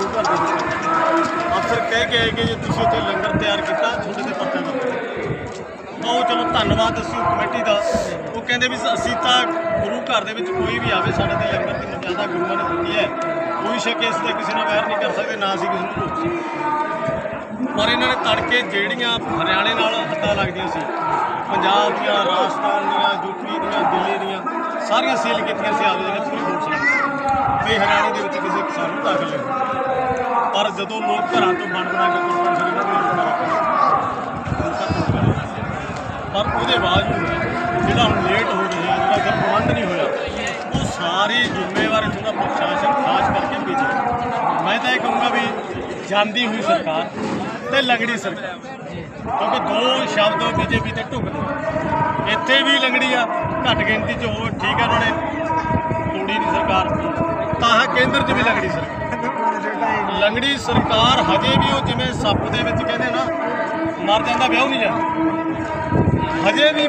ਗੁਰੂ ਘਰ ਦੇ ਵਿੱਚ ਅਫਸਰ ਕਹਿ ਕੇ ਆਏ ਕਿ ਜੇ ਤੁਸੀਂ ਉੱਥੇ ਲੰਗਰ ਤਿਆਰ ਕੀਤਾ ਤੁਹਾਡੇ ਤੇ ਪਰਚਾ ਕਰ ਉਹ ਚਲੋ ਧੰਨਵਾਦ ਅਸੀਂ ਕਮੇਟੀ ਦਾ। ਉਹ ਕਹਿੰਦੇ ਵੀ ਅਸੀਂ ਤਾਂ ਗੁਰੂ ਘਰ ਦੇ ਵਿੱਚ ਕੋਈ ਵੀ ਆਵੇ, ਸਾਡੇ ਤੇ ਲੰਗਰ ਦੀ ਮਰਿਆਦਾ ਗੁਰੂਆਂ ਨੇ ਦਿੱਤੀ ਹੈ। ਕੋਈ ਸ਼ੱਕ ਇਸ ਦਾ ਕਿਸੇ ਨਾਲ ਵੈਰ ਨਹੀਂ ਕਰ ਸਕਦੇ, ਨਾ ਅਸੀਂ ਕਿਸੇ ਨੂੰ ਰੋਕ ਸਕਦੇ। ਪਰ ਇਹਨਾਂ ਨੇ ਤੜਕੇ ਜਿਹੜੀਆਂ ਹਰਿਆਣੇ ਨਾਲ ਹੱਦਾਂ ਲੱਗਦੀਆਂ ਸੀ, ਪੰਜਾਬ ਦੀਆਂ, ਰਾਜਸਥਾਨ ਦੀਆਂ ਯੂਪੀ ਦੀਆਂ, ਦਿੱਲੀ ਦੀਆਂ, ਸਾਰੀਆਂ ਸੀਲ ਕੀਤੀਆਂ ਸੀ ਆਪਦੇ ਜਿਹੜੇ ਪੂਰੀ ਫੋਰਸ ਨੇ ਵੀ ਹਰਿਆਣੇ ਦੇ ਵਿੱਚ ਕਿਸੇ ਕਿਸਾਨ ਨੂੰ ਦਾਖਲ ਜਦੋਂ ਲੋਕ ਘਰਾਂ ਤੋਂ ਬਣ ਬਣਾ ਕੇ ਕੁਰਬਾਨ ਸ਼ਰੀਫਾਂ ਦੇ ਪਰ ਉਹਦੇ ਬਾਵਜੂਦ ਜਿਹੜਾ ਹੁਣ ਲੇਟ ਹੋ ਗਿਆ, ਜਿਹੜਾ ਫਿਰ ਪ੍ਰਬੰਧ ਨਹੀਂ ਹੋਇਆ, ਉਹ ਸਾਰੀ ਜ਼ਿੰਮੇਵਾਰੀ ਉਹਦਾ ਪ੍ਰਸ਼ਾਸਨ ਖਾਸ ਕਰਕੇ ਬੀਜੇਪੀ ਮੈਂ ਤਾਂ ਇਹ ਕਹੂੰਗਾ ਵੀ ਜਾਂਦੀ ਹੋਈ ਸਰਕਾਰ ਤੇ ਲੰਗੜੀ ਸਰਕਾਰ। ਕਿਉਂਕਿ ਦੋ ਸ਼ਬਦ ਬੀਜੇਪੀ ਤੇ ਢੁਕਦੇ ਇੱਥੇ ਵੀ ਲੰਗੜੀ ਆ, ਘੱਟ ਗਿਣਤੀ ਚ ਉਹ ਠੀਕ ਆ ਉਹਨਾਂ ਨੇ ਤੋੜੀ ਨਹੀਂ ਸਰਕਾਰ। ਤਾਂ ਕੇਂਦਰ 'ਚ ਵੀ ਲੰਗੜੀ ਸਰਕਾਰ। ਲੰਗੜੀ ਸਰਕਾਰ ਹਜੇ ਵੀ ਉਹ ਜਿਵੇਂ ਸੱਪ ਦੇ ਵਿੱਚ ਕਹਿੰਦੇ ਨਾ, ਮਰ ਜਾਂਦਾ, ਵਿਆਹ ਨਹੀਂ ਜਾਂਦਾ ਹਜੇ ਵੀ